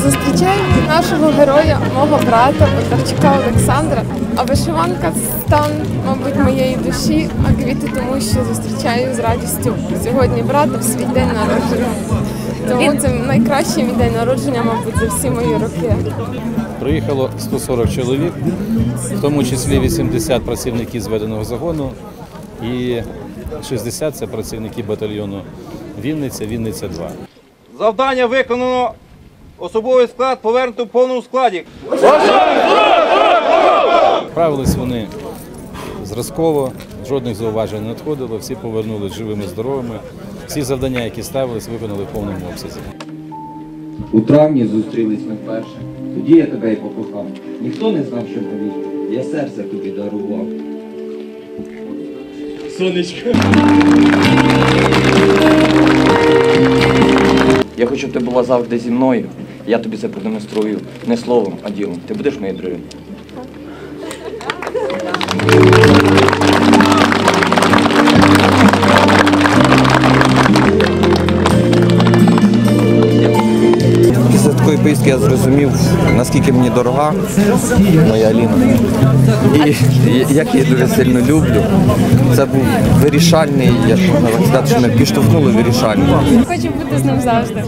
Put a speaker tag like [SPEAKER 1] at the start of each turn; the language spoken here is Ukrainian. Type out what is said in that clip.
[SPEAKER 1] Зустрічаємо нашого героя, мого брата Бондарчука Олександра. А вишиванка стан, мабуть, моєї душі, а квіти тому, що зустрічаю з радістю сьогодні брата в свій день народження. Тому це найкращий мій день народження, мабуть, за всі мої роки.
[SPEAKER 2] Приїхало 140 чоловік, в тому числі 80 працівників зведеного загону і 60 це працівники батальйону Вінниця, Вінниця 2.
[SPEAKER 3] Завдання виконано. Особовий склад повернуто в повному складі.
[SPEAKER 2] Правились вони зразково, жодних зауважень не надходило, всі повернулись живими, здоровими. Всі завдання, які ставились, виконали в повному обсязі.
[SPEAKER 4] У травні зустрілись ми вперше. Тоді я тебе й покохав. Ніхто не знав, що повік. Я серце тобі дарував. Сонечко.
[SPEAKER 5] Я хочу, щоб ти була завжди зі мною. Я тобі це продемонструю не словом, а ділом. Ти будеш моєю дружиною?
[SPEAKER 6] Після такої поїздки я зрозумів, наскільки мені дорога моя Аліна. І як я її дуже сильно люблю. Це був вирішальний, я ж сказати, що мене підштовхнули вирішальний.
[SPEAKER 1] Хочу бути з ним завжди.